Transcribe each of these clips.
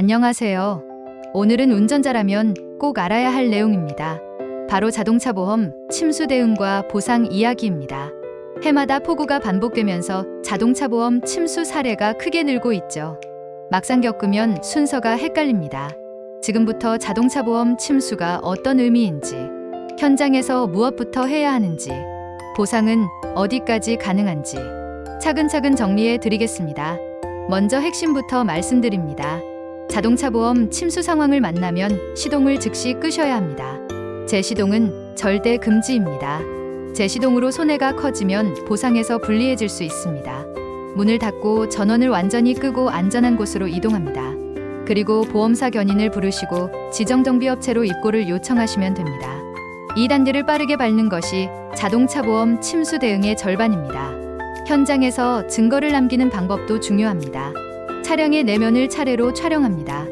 안녕하세요. 오늘은 운전자라면 꼭 알아야 할 내용입니다. 바로 자동차 보험, 침수 대응과 보상 이야기입니다. 해마다 폭우가 반복되면서 자동차 보험 침수 사례가 크게 늘고 있죠. 막상 겪으면 순서가 헷갈립니다. 지금부터 자동차 보험 침수가 어떤 의미인지, 현장에서 무엇부터 해야 하는지, 보상은 어디까지 가능한지 차근차근 정리해 드리겠습니다. 먼저 핵심부터 말씀드립니다. 자동차 보험 침수 상황을 만나면 시동을 즉시 끄셔야 합니다. 재시동은 절대 금지입니다. 재시동으로 손해가 커지면 보상에서 불리해질 수 있습니다. 문을 닫고 전원을 완전히 끄고 안전한 곳으로 이동합니다. 그리고 보험사 견인을 부르시고 지정정비업체로 입고를 요청하시면 됩니다. 이 단계를 빠르게 밟는 것이 자동차 보험 침수 대응의 절반입니다. 현장에서 증거를 남기는 방법도 중요합니다. 차량의 내면을 차례로 촬영합니다.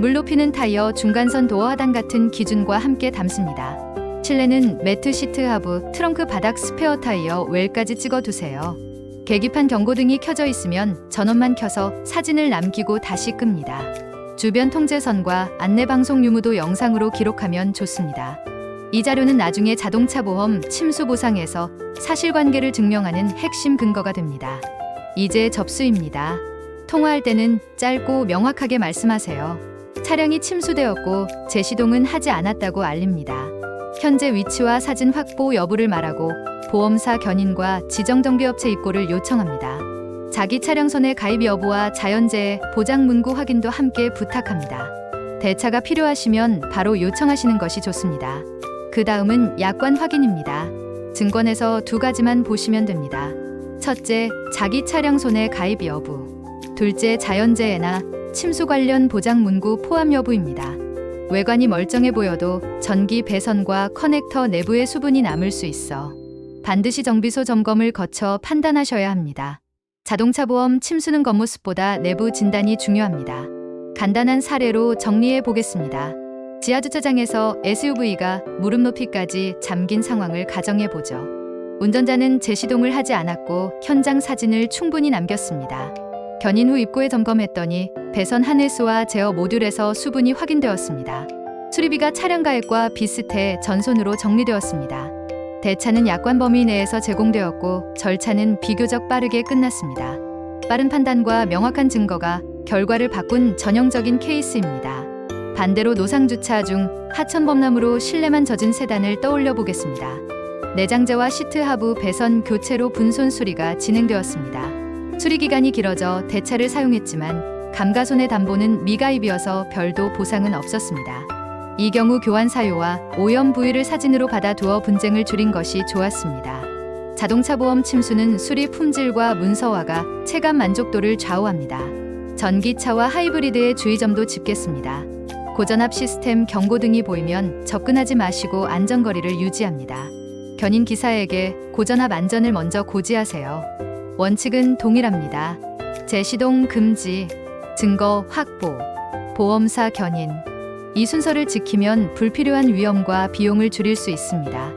물 높이는 타이어, 중간선 도어 하단 같은 기준과 함께 담습니다. 실내는 매트 시트 하부, 트렁크 바닥 스페어 타이어, 웰까지 찍어 두세요. 계기판 경고등이 켜져 있으면 전원만 켜서 사진을 남기고 다시 끕니다. 주변 통제선과 안내방송 유무도 영상으로 기록하면 좋습니다. 이 자료는 나중에 자동차 보험 침수 보상에서 사실관계를 증명하는 핵심 근거가 됩니다. 이제 접수입니다. 통화할 때는 짧고 명확하게 말씀하세요. 차량이 침수되었고 재시동은 하지 않았다고 알립니다. 현재 위치와 사진 확보 여부를 말하고 보험사 견인과 지정정비업체 입고를 요청합니다. 자기 차량 손해 가입 여부와 자연재해 보장 문구 확인도 함께 부탁합니다. 대차가 필요하시면 바로 요청하시는 것이 좋습니다. 그 다음은 약관 확인입니다. 증권에서 두 가지만 보시면 됩니다. 첫째, 자기 차량 손해 가입 여부. 둘째, 자연재해나 침수 관련 보장 문구 포함 여부입니다. 외관이 멀쩡해 보여도 전기 배선과 커넥터 내부에 수분이 남을 수 있어 반드시 정비소 점검을 거쳐 판단하셔야 합니다. 자동차 보험 침수는 겉모습보다 내부 진단이 중요합니다. 간단한 사례로 정리해 보겠습니다. 지하 주차장에서 SUV가 무릎 높이까지 잠긴 상황을 가정해 보죠. 운전자는 재시동을 하지 않았고 현장 사진을 충분히 남겼습니다. 견인 후 입구에 점검했더니 배선 하네스와 제어 모듈에서 수분이 확인되었습니다. 수리비가 차량 가액과 비슷해 전손으로 정리되었습니다. 대차는 약관 범위 내에서 제공되었고 절차는 비교적 빠르게 끝났습니다. 빠른 판단과 명확한 증거가 결과를 바꾼 전형적인 케이스입니다. 반대로 노상 주차 중 하천 범람으로 실내만 젖은 세단을 떠올려 보겠습니다. 내장재와 시트 하부 배선 교체로 분손 수리가 진행되었습니다. 수리 기간이 길어져 대차를 사용했지만 감가손해 담보는 미가입이어서 별도 보상은 없었습니다. 이 경우 교환 사유와 오염 부위를 사진으로 받아 두어 분쟁을 줄인 것이 좋았습니다. 자동차 보험 침수는 수리 품질과 문서화가 체감 만족도를 좌우합니다. 전기차와 하이브리드의 주의점도 짚겠습니다. 고전압 시스템 경고등이 보이면 접근하지 마시고 안전거리를 유지합니다. 견인 기사에게 고전압 안전을 먼저 고지하세요. 원칙은 동일합니다. 재시동 금지, 증거 확보, 보험사 견인. 이 순서를 지키면 불필요한 위험과 비용을 줄일 수 있습니다.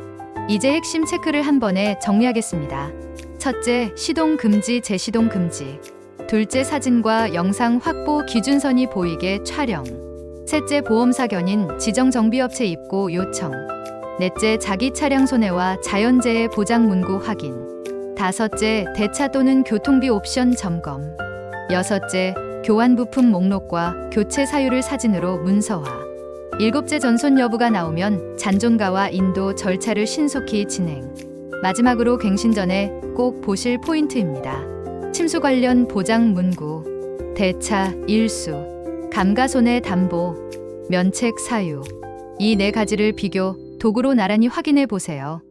이제 핵심 체크를 한 번에 정리하겠습니다. 첫째, 시동 금지, 재시동 금지. 둘째, 사진과 영상 확보 기준선이 보이게 촬영. 셋째, 보험사 견인, 지정 정비업체 입고 요청. 넷째, 자기 차량 손해와 자연재해 보장 문구 확인. 다섯째, 대차 또는 교통비 옵션 점검. 여섯째, 교환 부품 목록과 교체 사유를 사진으로 문서화. 일곱째 전손 여부가 나오면 잔존가와 인도 절차를 신속히 진행. 마지막으로 갱신 전에 꼭 보실 포인트입니다. 침수 관련 보장 문구, 대차, 일수, 감가손해 담보, 면책 사유. 이 네 가지를 비교, 도구로 나란히 확인해 보세요.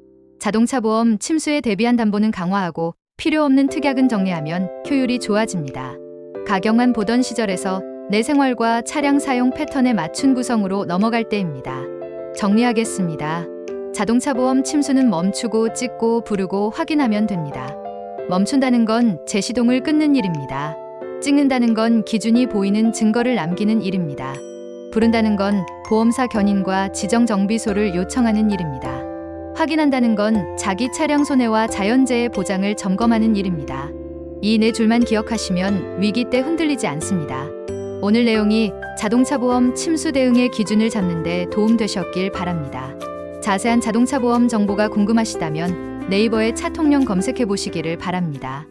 자동차 보험 침수에 대비한 담보는 강화하고 필요 없는 특약은 정리하면 효율이 좋아집니다. 가격만 보던 시절에서 내 생활과 차량 사용 패턴에 맞춘 구성으로 넘어갈 때입니다. 정리하겠습니다. 자동차 보험 침수는 멈추고 찍고 부르고 확인하면 됩니다. 멈춘다는 건 재시동을 끊는 일입니다. 찍는다는 건 기준이 보이는 증거를 남기는 일입니다. 부른다는 건 보험사 견인과 지정 정비소를 요청하는 일입니다. 확인한다는 건 자기 차량 손해와 자연재해 보장을 점검하는 일입니다. 이 네 줄만 기억하시면 위기 때 흔들리지 않습니다. 오늘 내용이 자동차 보험 침수 대응의 기준을 잡는 데 도움되셨길 바랍니다. 자세한 자동차 보험 정보가 궁금하시다면 네이버에 차 통령 검색해 보시기를 바랍니다.